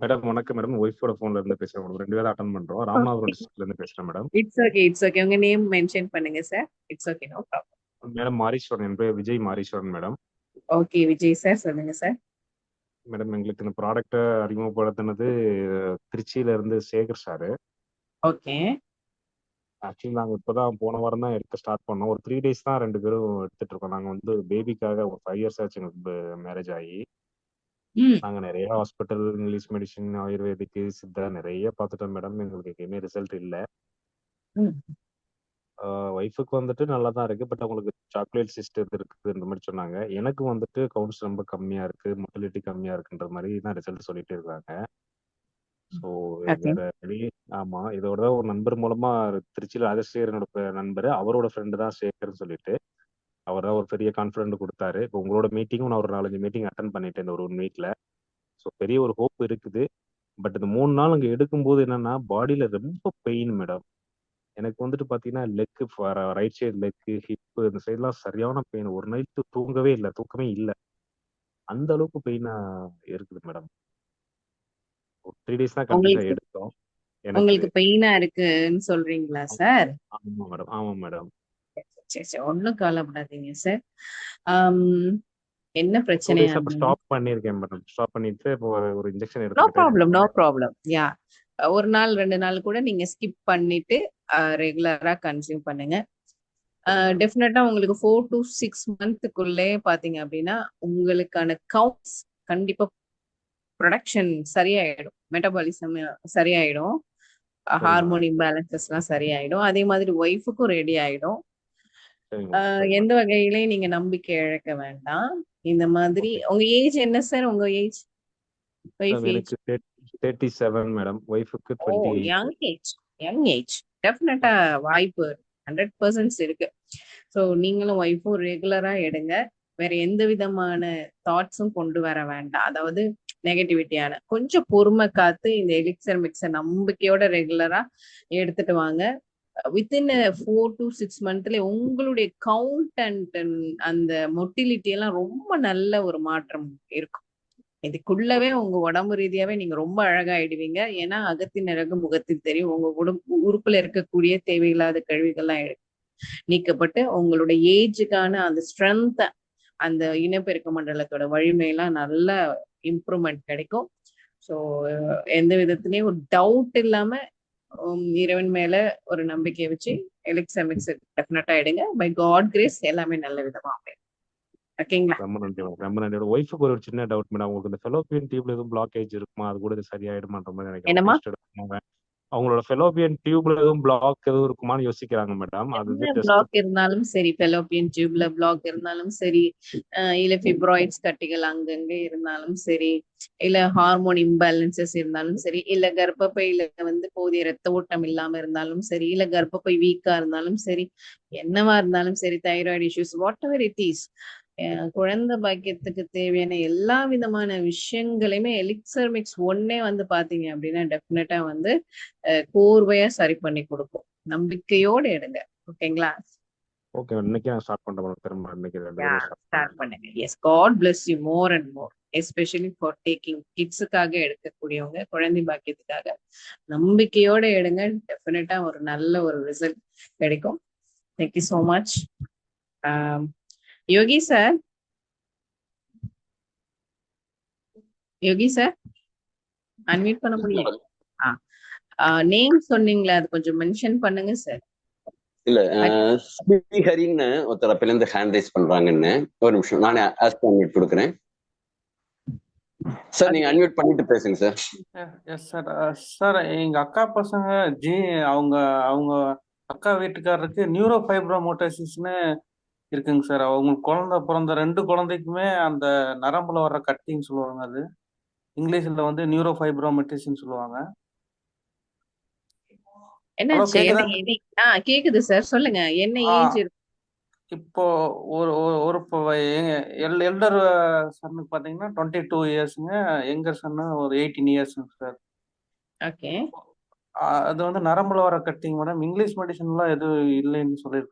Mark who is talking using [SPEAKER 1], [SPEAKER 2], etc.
[SPEAKER 1] Madam வணக்கம் madam. ஒய்ஃபோட ஃபோன்ல இருந்து பேசுறேன் மேடம். 2 பேரும் அட்டெண்ட் பண்றோம். ராமநாதபுரம். டிஸ்ட்ரிக்ட்ல இருந்து பேசுறேன் madam.
[SPEAKER 2] It's okay, it's okay. உங்க நேம் மென்ஷன் பண்ணுங்க sir. It's okay. No problem.
[SPEAKER 1] Madam Mariswaran என் பேர் Vijay Mariswaran madam.
[SPEAKER 2] Okay Vijay sir சொல்லுங்க சார்.
[SPEAKER 1] மேடம் எங்களுக்கு இந்த ப்ராடக்ட்ட அறிமுகப்படுத்தினது திருச்சியில இருந்து சேகர் சாரு.
[SPEAKER 2] ஓகே.
[SPEAKER 1] ஆக்சுவலி நாங்க இப்பதான் போன வாரம் தான் எடுக்க ஸ்டார்ட் பண்ணோம். ஒரு 3 டேஸ் தான் 2 பேரும் எடுத்துட்டு இருக்கோம். நாங்க வந்து பேபிக்காக ஒரு 5 இயர்ஸ் ஆச்சு எங்களுக்கு மேரேஜ் ஆகி.
[SPEAKER 2] ம்.
[SPEAKER 1] நாங்க நெறைய hospital, English medicine, ayurvedic, Siddha நெறைய பார்த்துட்டோம் மேடம். எங்களுக்கு எங்கேயுமே ரிசல்ட் இல்ல.
[SPEAKER 2] ம்.
[SPEAKER 1] ஆ ஒய்ஃப்க்கு வந்துட்டு நல்லா தான் இருக்கு. பட் அவங்களுக்கு சாக்லேட் சிஸ்ட் இருக்குன்ற மாரி சொன்னாங்க. எனக்கு வந்துட்டு கவுண்ட்ஸ் ரொம்ப கம்மியா இருக்கு. மொட்டிலிட்டி கம்மியா இருக்குன்ற மாரி தான் ரிசல்ட் சொல்லிட்டே இருக்காங்க. So
[SPEAKER 2] okay.
[SPEAKER 1] வேற வழி ஆமா. இதோட ஒரு நண்பர் மூலமா திருச்சியில ராஜசேகர் என்னோட ப நண்பரு. அவரோட ஃப்ரெண்ட் தான் சேகர்ன்னு சொல்லிட்டு. அவர் தான் ஒரு பெரிய கான்ஃபிடன்ட் குடுத்தாரு. இப்போ உங்களோட மீட்டிங்கும் நான் ஒரு 4, 5 மீட்டிங் அட்டெண்ட் பண்ணிட்டேன் இந்த ஒரு 1 வீக்ல. ஸோ பெரிய ஒரு ஹோப் இருக்குது. பட் இந்த 3 நாள் அங்க எடுக்கும்போது என்னன்னா, பாடியில ரொம்ப பெயின் மேடம். எனக்கு வந்துட்டு பார்த்தீங்கன்னா, leg for right side leg, hip இந்த சைட்லாம் சரியான பெயின். ஒரு நைட் தூங்கவே இல்ல. தூக்கமே இல்ல. அந்த அளவுக்கு பெயினா இருக்குது மேடம். ஒரு 3 டேஸ் தான்
[SPEAKER 2] உங்களுக்கு
[SPEAKER 1] எடுத்தோம்.
[SPEAKER 2] உங்களுக்கு பெயினா இருக்குன்னு சொல்றீங்களா சார்?
[SPEAKER 1] ஆமா மேடம். ஆமா மேடம்.
[SPEAKER 2] சரி, சரி. ஒண்ணும் கவலைப்படாதீங்க சார். என்ன
[SPEAKER 1] 2
[SPEAKER 2] பிரச்சனை
[SPEAKER 1] ஸ்டாப் பண்ணியிருக்கேன் மேடம். ஸ்டாப் பண்ணிட்டு இப்போ ஒரு ஒரு இன்ஜெக்ஷன்
[SPEAKER 2] நோ
[SPEAKER 1] எடுத்துக்கிட்டே
[SPEAKER 2] ப்ராப்ளம், நோ. ப்ராப்ளம். யா. ஒரு நாள் 2 நாள் கூட நீங்க ஸ்கிப் பண்ணிட்டு ரெகுலரா கன்சியூம் பண்ணுங்க. டெஃபினட்டா உங்களுக்கு 4 டூ 6 மந்த்துக்குள்ளே பார்த்தீங்க அப்படின்னா, உங்களுக்கான கவுண்ட்ஸ் கண்டிப்பா புரொடக்ஷன் சரியாயிடும். மெட்டபாலிசம் சரியாயிடும். Hormone
[SPEAKER 1] madam.
[SPEAKER 2] இம்பேலன்ஸஸ்லாம் சரியாயிடும். அதே மாதிரி ஒய்ஃப்க்கும் ரெடி ஆயிடும்.
[SPEAKER 1] சரிங்க
[SPEAKER 2] அ
[SPEAKER 1] மேடம். சரி
[SPEAKER 2] எந்த. வகையிலயும் நீங்க நம்பிக்கை இழக்க வேண்டாம். இந்த மாதிரி. உங்க ஏஜ் என்ன சார்? உங்க ஏஜ்? Wife
[SPEAKER 1] madam
[SPEAKER 2] age?
[SPEAKER 1] எனக்கு third 37 madam. 28.
[SPEAKER 2] Young age young age. டெஃபினட்டா வாய்ப்பு 100% இருக்கு. ஸோ நீங்களும் ஒய்ஃபும் ரெகுலரா எடுங்க. வேற எந்த விதமான தாட்ஸும் கொண்டு வர வேண்டாம். அதாவது நெகட்டிவிட்டியான. கொஞ்சம் பொறுமை காத்து இந்த எலிக்சர் மிக்ஸ நம்பிக்கையோட ரெகுலரா எடுத்துட்டு வாங்க. வித்தின் ஃபோர் டூ சிக்ஸ் மந்த்ல உங்களுடைய கவுண்ட் அண்ட் அந்த மொட்டிலிட்டி எல்லாம் ரொம்ப நல்ல ஒரு மாற்றம் இருக்கும். இதுக்குள்ளவே உங்க உடம்பு ரீதியாவே நீங்க ரொம்ப அழகாயிடுவீங்க. ஏன்னா அகத்தின் அழகு முகத்தில் தெரியும். உங்க உடம்பு உறுப்புல இருக்கக்கூடிய தேவையில்லாத கழிவுகள்லாம் நீக்கப்பட்டு உங்களுடைய ஏஜுக்கான அந்த ஸ்ட்ரென்த் அந்த இனப்பெருக்க மண்டலத்தோட வலிமையெல்லாம் நல்ல இம்ப்ரூவ்மெண்ட் கிடைக்கும். ஸோ எந்த விதத்துலயும் ஒரு டவுட் இல்லாம இறைவன் மேல ஒரு நம்பிக்கை வச்சு எலிக்ஸர் மிக்ஸ் டெஃபினட்டா எடுங்க. பை காட் கிரேஸ் எல்லாமே நல்ல விதமா அமையும். ஓகேங்களா?
[SPEAKER 1] ரொம்ப நன்றி மேடம். ரொம்ப நன்றி மேடம். ஒய்ஃப்க்கு ஒரு சின்ன டவுட் மேடம். அவங்களுக்கு இந்த ஃபெலோப்பியன் டியூப்ல எதுவும் பிளாக்கேஜ் இருக்குமா? அது கூட இது சரியாயிடுமான்ற மாரி நினைக்கிறேன். அவங்களோட ஃபெலோப்பியன் டியூப்ல எதுவும் பிளாக் எதுவும் இருக்குமான்னு யோசிக்கிறாங்க மேடம். அது
[SPEAKER 2] பிளாக் இருந்தாலும் சரி, ஃபெலோப்பியன் டியூப்ல பிளாக் இருந்தாலும் சரி, இல்ல ஃபிப்ராய்ட்ஸ் கட்டிகள் அங்கங்க இருந்தாலும் சரி, இல்ல ஹார்மோன் இம்பேலன்ஸஸ் இருந்தாலும் சரி, இல்ல கர்ப்பப்பையில வந்து போதிய ரத்த ஓட்டம் இல்லாம இருந்தாலும் சரி, இல்ல கர்ப்பப்பை வீக்கா இருந்தாலும் சரி, என்னவா இருந்தாலும் சரி, thyroid issues whatever it is. குழந்தை பாக்கியத்துக்கு தேவையான எல்லா விதமான விஷயங்களையுமே எலிக்சர் மிக்ஸ் ஒண்ணே வந்து பார்த்தீங்க அப்படின்னா, டெஃபினட்டா வந்து கோர்வையா சரி பண்ணி குடுக்கும். நம்பிக்கையோட எடுங்க. ஓகேங்களா?
[SPEAKER 1] ஓகே. இன்னைக்கே நான் ஸ்டார்ட் பண்றேன். திரும்ப இன்னைக்கு 2
[SPEAKER 2] யா
[SPEAKER 1] பேரும் ஸ்டார்ட்.
[SPEAKER 2] பண்ணுங்க. Yes God bless you more and more. Especially for taking கிட்ஸுக்காக எடுக்கக்கூடியவங்க, குழந்தை பாக்கியத்துக்காக நம்பிக்கையோட எடுங்க. டெஃபினட்டா ஒரு நல்ல ஒரு ரிசல்ட் கிடைக்கும். Thank you so much. Yogi sir. Yogi sir. Unmute பண்ண முடியும்? நேம் சொன்னீங்களே அது கொஞ்சம் மென்ஷன் பண்ணுங்க சார்.
[SPEAKER 3] இல்ல. ஸ்ரீஹரின்னு ஒருத்தர் அப்பையிலேருந்து ஹேண்ட் ரைஸ் பண்றாங்கன்னு. ஒரு நிமிஷம். நானே ஆஸ்க் அன்மியூட் குடுக்குறேன். சார் நீங்க. அன்மியூட் பண்ணிட்டு பேசுங்க சார்.
[SPEAKER 4] Yes sir. சார் எங்க அக்கா பசங்க ஜி அவங்க அவங்க அக்கா வீட்டுக்காரருக்கு நியூரோ ஃபைப்ரோமோட்டசிஸ்ன்னு இருக்குங்க சார். அவங்களுக்கு குழந்தை பிறந்த 2 குழந்தைக்குமே அந்த நரம்புல வர்ற கட்டின்னு சொல்லுவாங்க அது. இங்கிலீஷ்ல வந்து நியூரோ ஃபைப்ரோமெட்டிஸ்ன்னு சொல்லுவாங்க.
[SPEAKER 2] என்ன
[SPEAKER 4] கேக்குதா?
[SPEAKER 2] சார். சொல்லுங்க. என்ன ஏஜ்?
[SPEAKER 4] இப்போ ஒரு ஒரு எல் எல்டர் சன்னுக்கு பார்த்தீங்கன்னா 22 இயர்ஸுங்க. யங்கர் சன்னு ஒரு 18 இயர்ஸுங்க சார்.
[SPEAKER 2] ஓகே.
[SPEAKER 4] அது வந்து நரம்புல வர கட்டிங்க மேடம். இங்கிலீஷ் மெடிசின்லாம் எதுவும் இல்லைன்னு சொல்லியிருக்காங்க.